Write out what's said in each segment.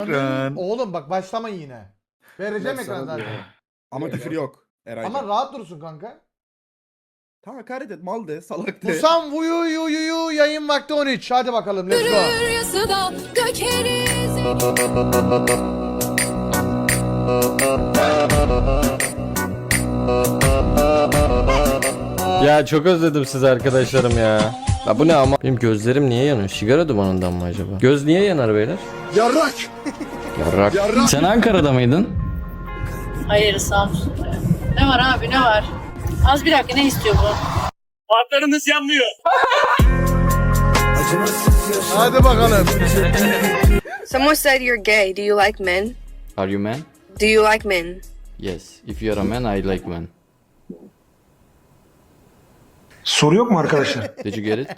Ekran. Oğlum bak başlamayın yine. Vereceğim Yok, ekran sana zaten. Ama küfür yok. Eray'cığım. Ama rahat dursun kanka. Tamam hakaret et mal de salak de. Musam vuyu yu yu yu yayın vakti 13. Hadi bakalım let's go. Yasada gökeriz Ya çok özledim sizi arkadaşlarım ya. Ya bu ne ama? Benim gözlerim niye yanıyor? Sigara dumanından mı acaba? Göz niye yanar beyler? Yarrak. Yarrak. Sen Ankara'da mıydın? Hayır Samsun'da. Ne var abi ne var? Az bir dakika ne istiyor bu? Hadi bakalım. Someone said you're gay. Do you like men? Are you man? Do you like men? Yes. If you are a man, I like men. Soru yok mu arkadaşlar? Did you get it?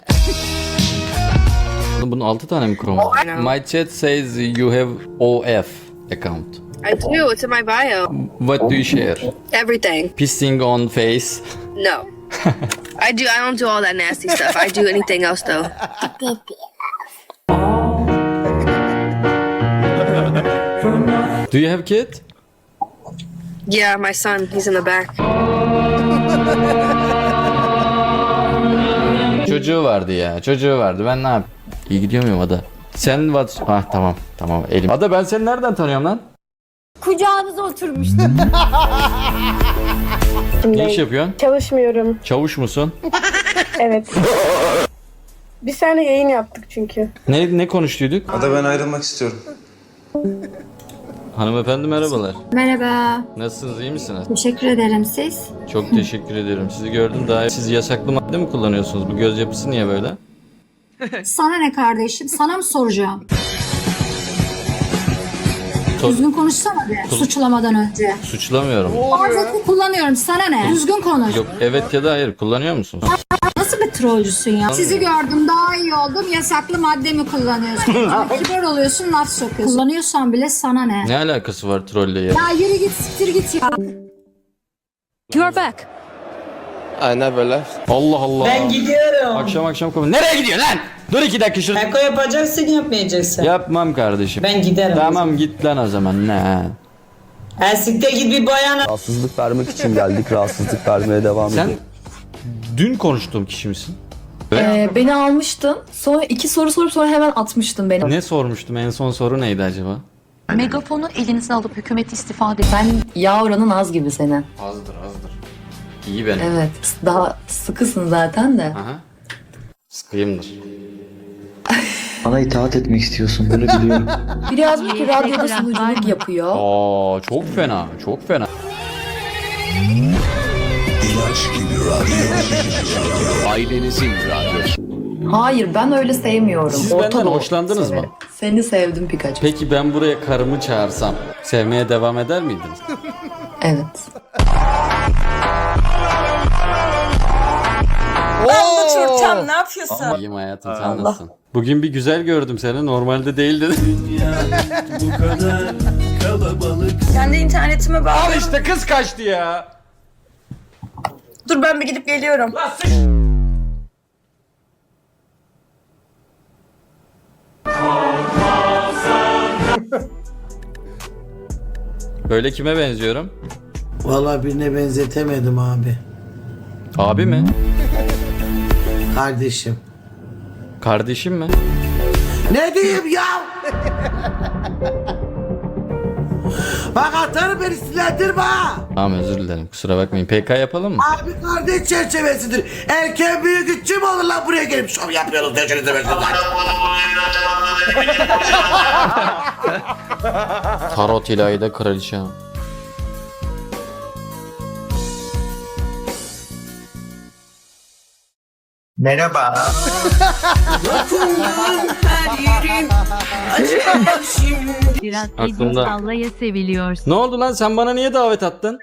Oğlum Bunun 6 tane mi Chrome var? Know. My chat says you have OF account. I do. It's in my bio. What do you share? Everything. Pissing on face. No. I do. I don't do all that nasty stuff. I do anything else though. Do you have kid? Yeah, my son. He's in the back. Çocuğu vardı ya. Çocuğu vardı. Ben ne yap? İyi gidiyor muyum Ada? Sen what? Ah tamam. Tamam elim. Ada ben seni nereden tanıyorum lan? Kucağınıza oturmuştum. Ne iş yapıyorsun? Çalışmıyorum. Çavuş musun? Evet. Bir sene yayın yaptık çünkü. Ne ne konuştuyduk? Ada ben ayrılmak istiyorum. Hanımefendi merhabalar. Merhaba. Nasılsınız? iyi misiniz? Teşekkür ederim siz. Çok teşekkür ederim. Sizi gördüm daha. Siz yasaklı madde mi kullanıyorsunuz? Bu göz yapısı niye böyle? Sana ne kardeşim? Sana mı soracağım? Sor- Düzgün konuşsana be. Suçlamadan önce. Suçlamıyorum. Ağzını kullanıyorum. Sana ne? Düzgün konuş. Yok evet ya da hayır kullanıyor musunuz? Nasıl bir trollcüsün ya? Sizi gördüm daha iyi oldum. Yasaklı madde mi kullanıyorsun? Kibar oluyorsun laf sokuyorsun. Kullanıyorsan bile sana ne? Ne alakası var trolle ya? Ya yürü git siktir git ya. You're back. Allah Allah. Ben gidiyorum. Akşam akşam konu. Nereye gidiyorsun lan? Dur iki dakika şurada. Eko yapacaksın yapmayacaksın. Yapmam kardeşim. Ben giderim. Tamam git lan o zaman ne? Ha siktir git bir bayana. Rahatsızlık vermek için geldik. Rahatsızlık vermeye devam Sen dün konuştuğum kişi misin? Ee, beni almıştın. Sonra iki soru sorup sonra hemen atmıştın beni. Ne sormuştum? En son soru neydi acaba? Megafonu elinize alıp hükümet istifa edin. Ben yağ oranın az gibi senin. Azdır azdır. İyi benim. Evet. Daha sıkısın zaten de. Aha. Sıkıyımdır. Bana itaat etmek istiyorsun bunu biliyorum. Biri yazmış ki radyoda sunuculuk yapıyor. Aa çok fena. Çok fena. Hayır ben öyle sevmiyorum. Siz Orta benden Doğu hoşlandınız mı? severim. Seni sevdim Pikachu. Peki ben buraya karımı çağırsam sevmeye devam eder miydiniz? Evet. Oo. ne yapıyorsun? İyiyim hayatım sen nasılsın? Bugün bir güzel gördüm seni. Normalde değildin. Sen de internetime bak. Al işte kız kaçtı ya. Dur ben bir gidip geliyorum. Böyle kime benziyorum? Vallahi birine benzetemedim abi. Abi mi? Kardeşim. Kardeşim mi? Ne diyeyim ya? Bak atarım beni sinirlendirme ha. Tamam özür dilerim. Kusura bakmayın. PK yapalım mı? Abi kardeş çerçevesidir. Erken büyük üçü mü olur lan buraya gelip şov yapıyorsunuz döşünüzü başınıza. Tarot İlahi'de kraliçe. Merhaba. Biraz Aklımda. sallaya seviliyorsun. Ne oldu lan sen bana niye davet attın?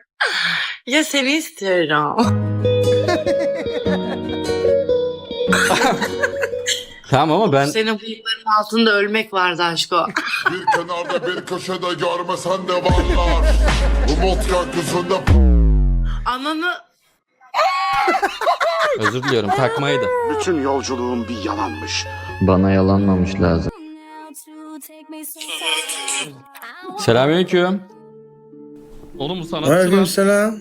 Ya seni istiyorum. Tamam ama ben Senin bıyıkların altında ölmek vardı aşko. Bir kenarda bir köşede görmesen de varlar. Umut gökyüzünde Ananı özür diliyorum takmaydı. Bütün yolculuğum bir yalanmış. Bana yalanmamış lazım. Selamünaleyküm. Oğlum bu sanatçı lan. selam.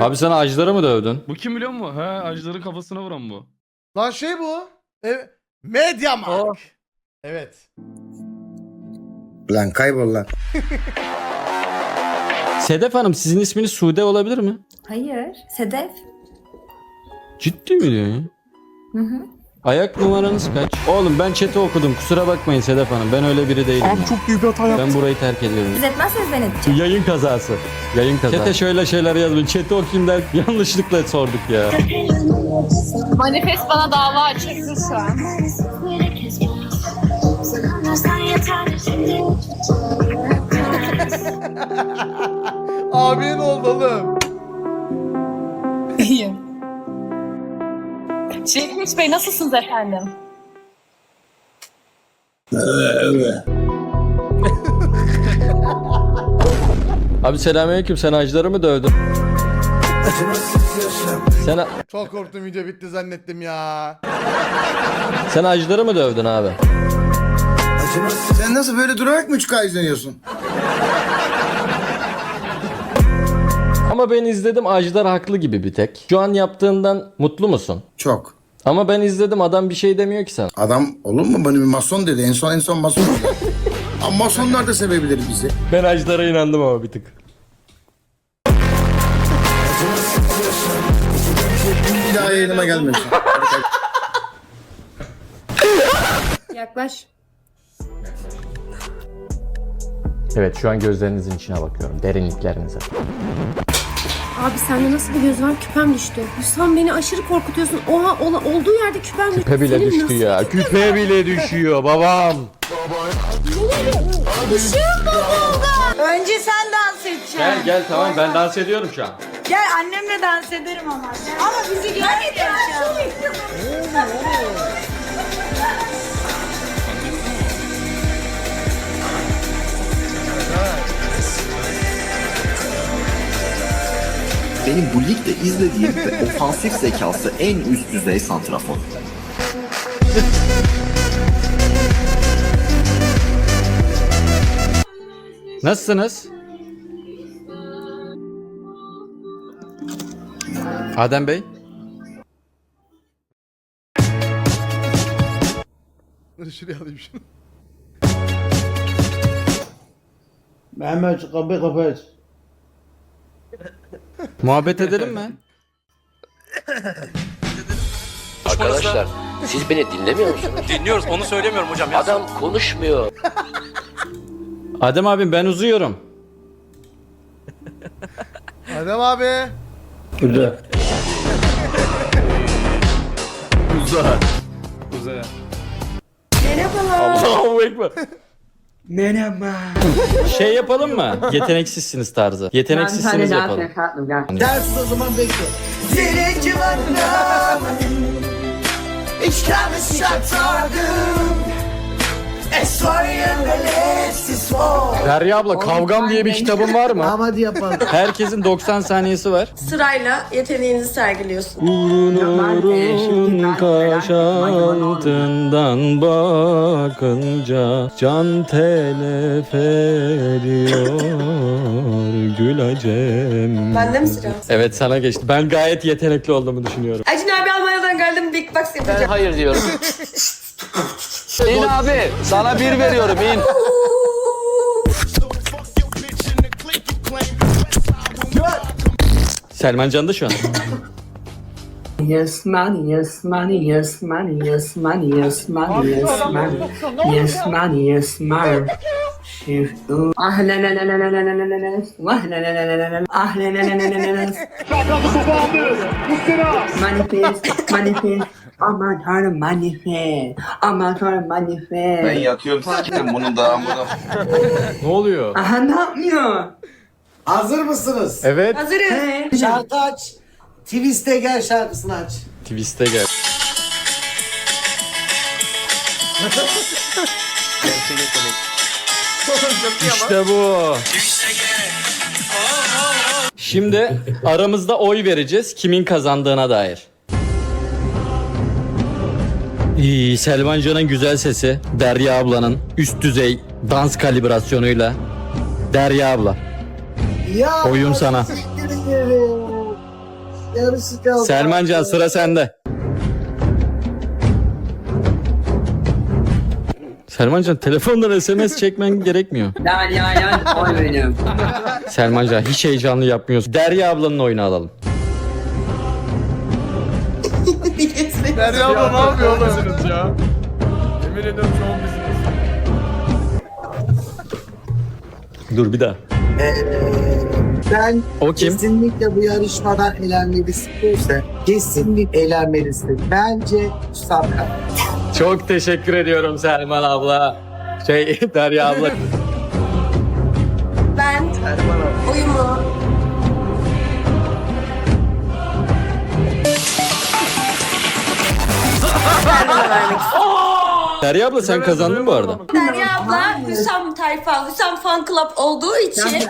Abi sen acıları mı dövdün? Bu kim biliyor musun? He acıları kafasına vuran bu. Lan şey bu. E, Mediamarkt. Evet. Lan kaybol lan. Sedef Hanım sizin isminiz Sude olabilir mi? Hayır. Sedef. Ciddi mi diyorsun ya? Hı hı. Ayak numaranız kaç? Oğlum ben chat'i okudum kusura bakmayın Sedef Hanım ben öyle biri değilim. Abi çok büyük bir hata Ben burayı terk ediyorum. Siz etmezseniz ben edeceğim. Yayın kazası. Yayın kazası. Chat'e şöyle şeyler yazmayın. Chat'i okuyayım der yanlışlıkla sorduk ya. Manifest bana dava açacaksın şu an. Abiye ne Çekmiş Bey nasılsınız efendim? Abi selamünaleyküm sen acıları mı dövdün? Sen, Çok korktum video bitti zannettim ya. sen acıları mı dövdün abi? Sen nasıl böyle durarak mı 3K izleniyorsun? Ama ben izledim Ajdar haklı gibi bir tek. Şu an yaptığından mutlu musun? Çok. Ama ben izledim adam bir şey demiyor ki sana. Adam olur mu bana bir mason dedi. En son en son mason dedi. Ama masonlar da sevebilir bizi. Ben Ajdar'a inandım ama bir tık. Bir daha yayınıma gelmesin. Yaklaş. Evet şu an gözlerinizin içine bakıyorum. Derinliklerinize. Abi sende nasıl bir göz var? Küpem düştü. Sen beni aşırı korkutuyorsun. Oha ola, olduğu yerde küpem düştü. Küpe bile Senin düştü nasıl ya. gözün Küpe bile düşüyor babam. Önce sen dans edeceksin. Gel gel tamam ben dans ediyorum şu an. Gel annemle dans ederim ama. Ama bizi görmeyeceksin. Benim bu ligde izlediğim ve ofansif zekası en üst düzey santrafor. Nasılsınız? Adem Bey. Şuraya alayım şunu. Mehmet kapı kapat. Muhabbet edelim mi? Arkadaşlar siz beni dinlemiyor musunuz? Dinliyoruz onu söylemiyorum hocam. Adam konuşmuyor. Adem abim ben uzuyorum. Adem abi. Allahu Ekber. Menemen. Şey yapalım mı? Yeteneksizsiniz tarzı. Yeteneksizsiniz ben yapalım. Ben tane o zaman bekle. Dilek civarına. İç kahve şartardım. Derya abla Kavgam diye bir kitabın var mı? Hadi yapalım. Herkesin 90 saniyesi var. Sırayla yeteneğinizi sergiliyorsun. Nurun kaşantından bakınca can telef ediyor gülacem. Bende mi sıra? Evet sana geçti. Ben gayet yetenekli olduğumu düşünüyorum. Acun abi Almanya'dan geldim Big Box yapacağım. Hayır diyorum. İn abi. Sana bir veriyorum in. Selman Can'da şu an. Yes money, yes money, yes money, yes money, yes money, yes money, yes money, yes money. Manifest, manifest aman tanrım manifest aman tanrım manifest yatıyorum sikim bunun dağımını. ne oluyor? aha ne yapıyor Hazır mısınız? Evet. Hazırız. Şarkı aç. Twist'e gel şarkısını aç. Twist'e gel. işte bu. Şimdi aramızda oy vereceğiz kimin kazandığına dair. İyi, Selman Can'ın güzel sesi, Derya ablanın üst düzey Dans kalibrasyonuyla. Derya abla. Ya Oyun sana. Yarısı kaldı. Sıra sende. Selmancan telefondan SMS çekmen gerekmiyor. Derya'ya oy benim. Selmancan hiç heyecanlı yapmıyorsun. Derya ablanın oyunu alalım. Derya abla ne yapıyor oğlum? ya. Yemin ediyorum şu an bizim. Dur bir daha. Ben O kim? kesinlikle bu yarışmadan elenmelisin. Buse. Kesinlikle elenmelisin. Bence Sabra. Çok teşekkür ediyorum Selman abla. Şey Derya abla. Ben oyumu Derya abla sen kazandın bu arada. Derya abla Hüsam tayfa, Hüsam fan club olduğu için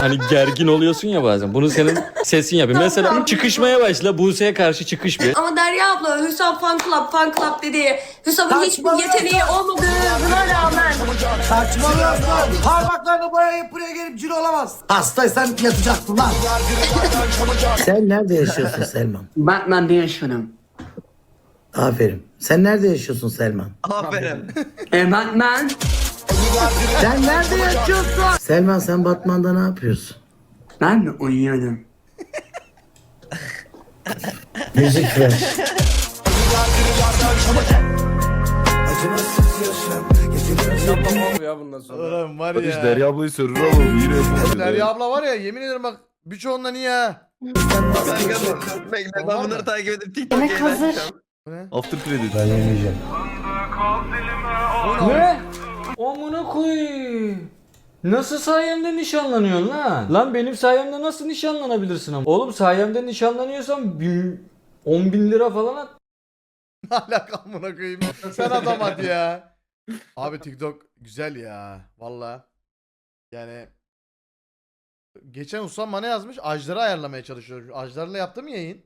Hani gergin oluyorsun ya bazen. Bunu senin sesin yapıyor. Mesela çıkışmaya başla. Buse'ye karşı çıkış bir. ama Derya abla Hüsam fan club, fan club dedi. Hüsam'ın hiçbir yeteneği olmadığına rağmen Saçmalıyorsun. Parmaklarını boyayıp buraya gelip cin olamaz. Hastaysan yatacaksın lan. Sen nerede yaşıyorsun Selman? Batman'da yaşıyorum. Aferin. Sen nerede yaşıyorsun Selman? E Batman. Sen nerede yaşıyorsun? Selman sen Batman'da ne yapıyorsun? Ben mi uyuyorum? Müzik ver. ya bundan sonra. Oğlum var ya. Derya ablayı sürür alalım yine yapalım. Derya abla var ya yemin ederim bak birçoğundan iyi ha. Bekle ben bunları takip edip Yemek hazır. Bu ne? After credit. Ben yemeyeceğim. Ne? Amına koyayım. Nasıl sayemde nişanlanıyorsun lan? Lan benim sayemde nasıl nişanlanabilirsin ama? Oğlum sayemde nişanlanıyorsan bin, 10 bin lira falan at. Ne alaka amına koyayım. Sen adam hadi ya. Abi TikTok güzel ya. Valla. Yani Geçen Usam bana yazmış. Ajları ayarlamaya çalışıyor. Ajlarla yaptı mı yayın?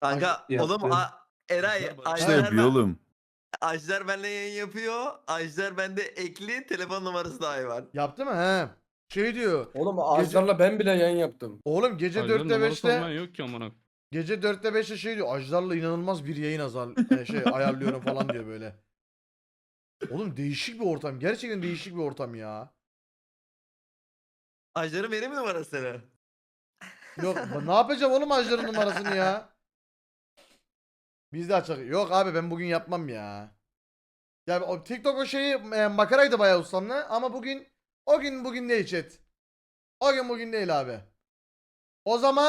Kanka oğlum a- Eray İşte Ajdar, yapıyor oğlum. Ajdar benimle yayın yapıyor. Ajdar bende ekli telefon numarası dahi var. Yaptı mı? He. Şey diyor. Oğlum ağaçlarla ben bile yayın yaptım. Oğlum gece 4'te 5'te yok ki amına. gece 4'te 5'te şey diyor. Ajlarla inanılmaz bir yayın azar e, şey ayarlıyorum falan diyor böyle. Oğlum değişik bir ortam. Gerçekten değişik bir ortam ya. Ajdar'ın vereyim mi numarasını? Yok ne yapacağım oğlum ajların numarasını ya? Biz de açak. Yok abi ben bugün yapmam ya. Ya o TikTok o şeyi e, makaraydı bayağı ustamla ama bugün o gün bugün değil chat. O gün bugün değil abi. O zaman